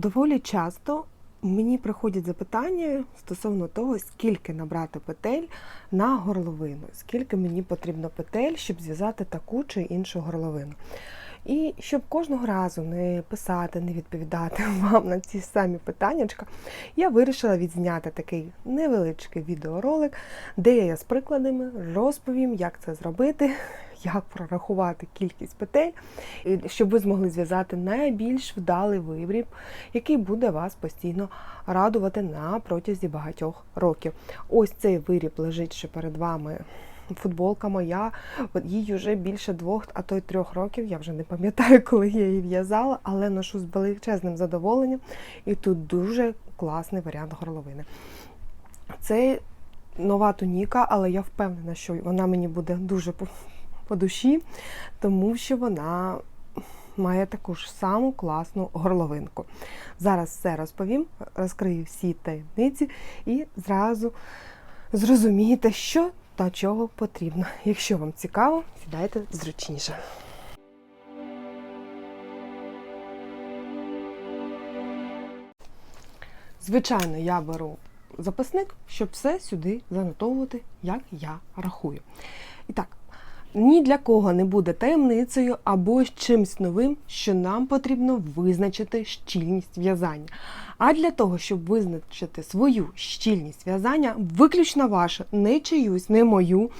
Доволі часто мені приходять запитання стосовно того, скільки набрати петель на горловину, скільки мені потрібно петель, щоб зв'язати таку чи іншу горловину. І щоб кожного разу не писати, не відповідати вам на ці самі питання, я вирішила відзняти такий невеличкий відеоролик, де я з прикладами розповім, як це зробити, як прорахувати кількість петель, щоб ви змогли зв'язати найбільш вдалий вибріб, який буде вас постійно радувати на протязі багатьох років. Ось цей виріб лежить ще перед вами. Футболка моя, їй вже більше двох, а то й трьох років. Я вже не пам'ятаю, коли я її в'язала, але ношу з величезним задоволенням. І тут дуже класний варіант горловини. Це нова туніка, але я впевнена, що вона мені буде дуже по, душі, тому що вона має таку ж саму класну горловинку. Зараз все розповім, розкрию всі таємниці і зразу зрозумієте, що та чого потрібно. Якщо вам цікаво, сідайте зручніше. Звичайно, я беру записник, щоб все сюди занотовувати, як я рахую. І так, ні для кого не буде таємницею або чимсь новим, що нам потрібно визначити щільність в'язання. А для того, щоб визначити свою щільність в'язання, виключно вашу, не чиюсь, не мою,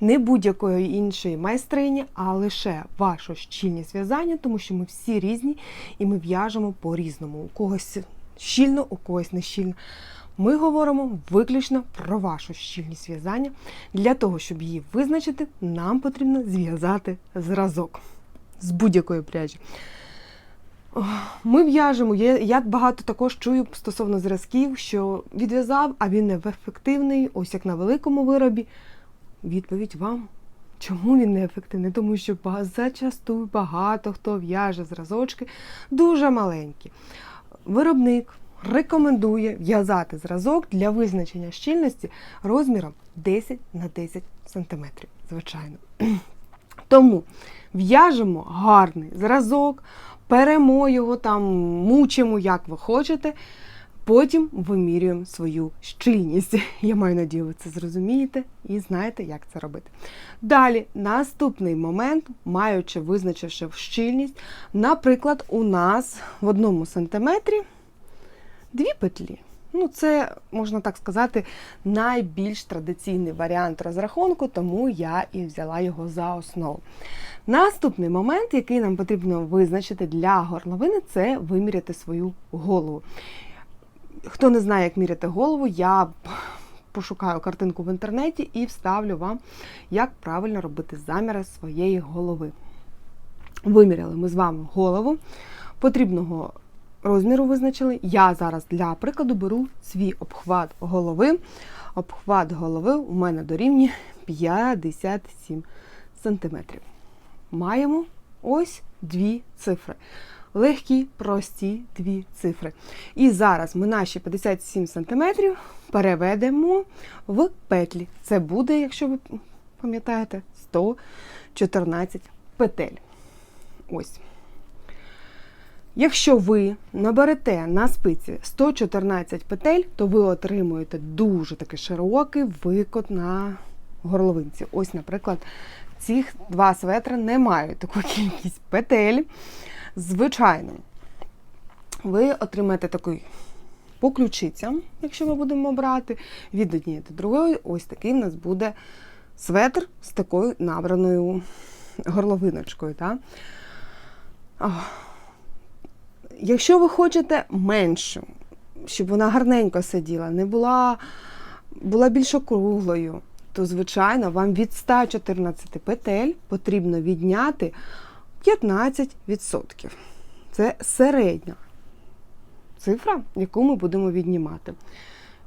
не будь-якої іншої майстрині, а лише вашу щільність в'язання, тому що ми всі різні і ми в'яжемо по-різному. У когось щільно, у когось не щільно. Ми говоримо виключно про вашу щільність в'язання. Для того, щоб її визначити, нам потрібно зв'язати зразок з будь-якої пряжі. Ми в'яжемо, я, багато також чую стосовно зразків, що відв'язав, а він не ефективний, ось як на великому виробі. Відповідь вам. Чому він не ефективний? Тому що зачасту багато хто в'яже зразочки дуже маленькі. Виробник рекомендує в'язати зразок для визначення щільності розміром 10 на 10 см, звичайно. Тому в'яжемо гарний зразок, перемо його там, мучимо, як ви хочете. Потім вимірюємо свою щільність. Я маю надію, ви це зрозумієте і знаєте, як це робити. Далі, наступний момент, маючи визначивши щільність, наприклад, у нас в одному сантиметрі дві петлі. Ну, це, можна так сказати, найбільш традиційний варіант розрахунку, тому я і взяла його за основу. Наступний момент, який нам потрібно визначити для горловини, це виміряти свою голову. Хто не знає, як міряти голову, я пошукаю картинку в інтернеті і вставлю вам, як правильно робити заміри своєї голови. Виміряли ми з вами голову. Потрібного розміру визначили. Я зараз для прикладу беру свій обхват голови. Обхват голови у мене дорівнює 57 см. Маємо ось дві цифри. Легкі, прості дві цифри. І зараз ми наші 57 см переведемо в петлі. Це буде, якщо ви пам'ятаєте, 114 петель. Ось. Якщо ви наберете на спиці 114 петель, то ви отримуєте дуже такий широкий викот на горловинці. Ось, наприклад, ці два светри не мають таку кількість петель. Звичайно, ви отримаєте такий по ключицям, якщо ми будемо брати, від однієї до другої, ось такий в нас буде светр з такою набраною горловиночкою. Так? Якщо ви хочете меншу, щоб вона гарненько сиділа, не була була більш округлою, то, звичайно, вам від 114 петель потрібно відняти 15%. Це середня цифра, яку ми будемо віднімати.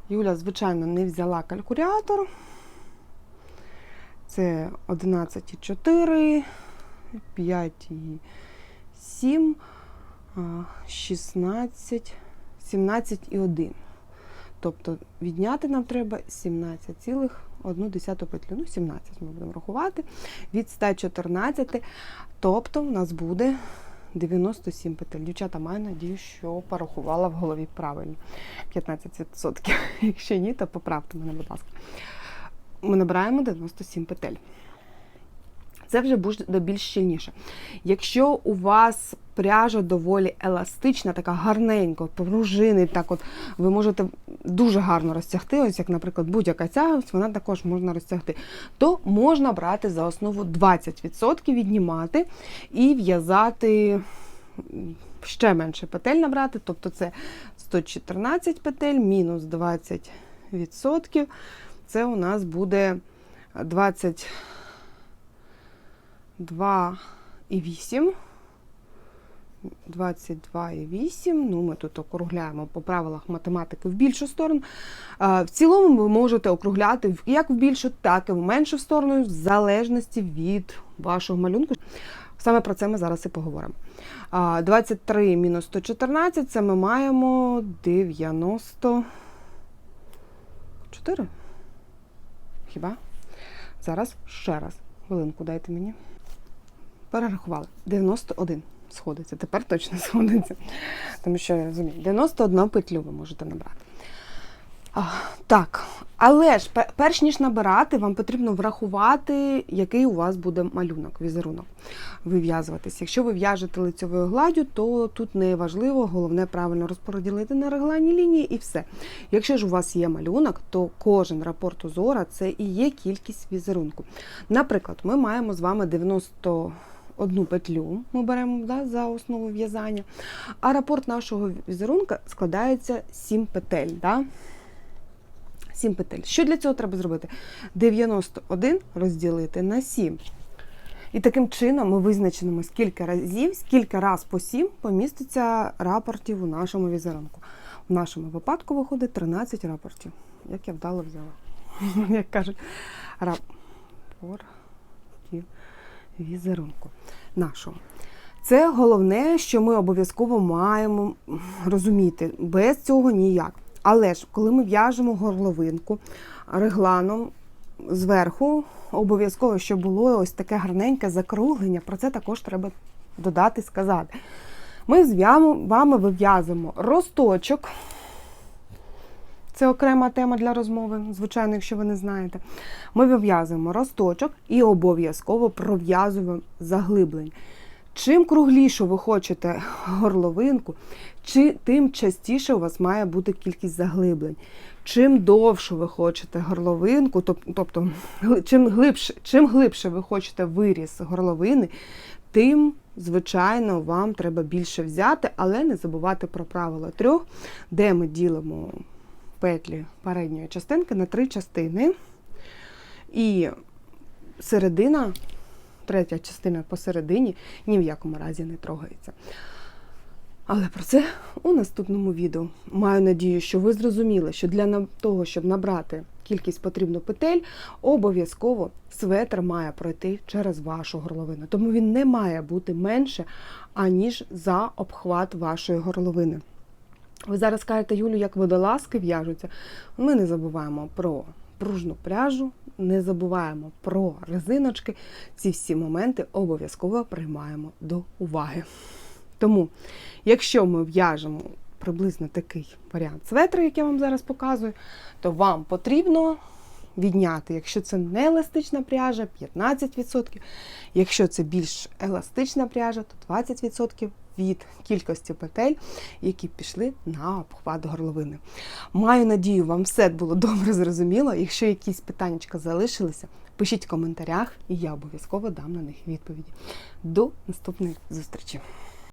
Юля, звичайно, не взяла калькулятор. Це 11,4, 5,7. 16, 17 і 1. Тобто відняти нам треба 17,1 петлю. Ну, 17 ми будемо рахувати від 114. Тобто, у нас буде 97 петель. Дівчата, маю надію, що порахувала в голові правильно. 15%. Якщо ні, то поправте мене, будь ласка. Ми набираємо 97 петель. Це вже буде більш щільніше. Якщо у вас пряжа доволі еластична, така гарненька, пружини, так от ви можете дуже гарно розтягти, ось як, наприклад, будь-яка ця, вона також можна розтягти, то можна брати за основу 20% віднімати і в'язати ще менше петель набрати, тобто це 114 петель мінус 20%. Це у нас буде 20. 2,8. 22,8. Ну, ми тут округляємо по правилах математики в більшу сторону. В цілому ви можете округляти як в більшу, так і в меншу сторону, в залежності від вашого малюнку. Саме про це ми зараз і поговоримо. 23 мінус 114 це ми маємо 94. Хіба? Зараз ще раз. Хвилинку дайте мені. Перерахували. 91 сходиться. Тепер точно сходиться. Тому що я розумію, 91 петлю ви можете набрати. А, так, але ж перш ніж набирати, вам потрібно врахувати, який у вас буде малюнок, візерунок вив'язуватись. Якщо ви в'яжете лицьовою гладдю, то тут не важливо, головне правильно розподілити на регланні лінії і все. Якщо ж у вас є малюнок, то кожен рапорт узора це і є кількість візерунку. Наприклад, ми маємо з вами 91 петлю, ми беремо да, за основу в'язання, а рапорт нашого візерунка складається 7 петель. Да? 7 петель. Що для цього треба зробити? 91 розділити на 7. І таким чином ми визначимо, скільки разів, скільки раз по 7 поміститься рапортів у нашому візерунку. В нашому випадку виходить 13 рапортів. Як я вдало взяла. Як кажуть, рапортів візерунку нашого. Це головне, що ми обов'язково маємо розуміти. Без цього ніяк. Але ж, коли ми в'яжемо горловинку регланом зверху, обов'язково, щоб було ось таке гарненьке закруглення, про це також треба додати, сказати. Ми з вами вив'язуємо росточок. Це окрема тема для розмови, звичайно, якщо ви не знаєте. Ми вив'язуємо росточок і обов'язково пров'язуємо заглиблень. Чим круглішу ви хочете горловинку, чи тим частіше у вас має бути кількість заглиблень. Чим довшу ви хочете горловинку, тобто чим глибше, чим глибше ви хочете виріс горловини, тим, звичайно, вам треба більше взяти, але не забувати про правило трьох, де ми ділимо петлі передньої частинки на три частини. І середина, третя частина посередині, ні в якому разі не трогається. Але про це у наступному відео. Маю надію, що ви зрозуміли, що для того, щоб набрати кількість потрібну петель, обов'язково светр має пройти через вашу горловину. Тому він не має бути менше, аніж за обхват вашої горловини. Ви зараз кажете, Юлю, як водолазки в'яжуться. Ми не забуваємо про пружну пряжу, не забуваємо про резиночки. Ці всі моменти обов'язково приймаємо до уваги. Тому, якщо ми в'яжемо приблизно такий варіант светра, як я вам зараз показую, то вам потрібно відняти, якщо це не еластична пряжа, 15%, якщо це більш еластична пряжа, то 20% від кількості петель, які пішли на обхват горловини. Маю надію, вам все було добре зрозуміло. Якщо якісь питання залишилися, пишіть в коментарях, і я обов'язково дам на них відповіді. До наступної зустрічі!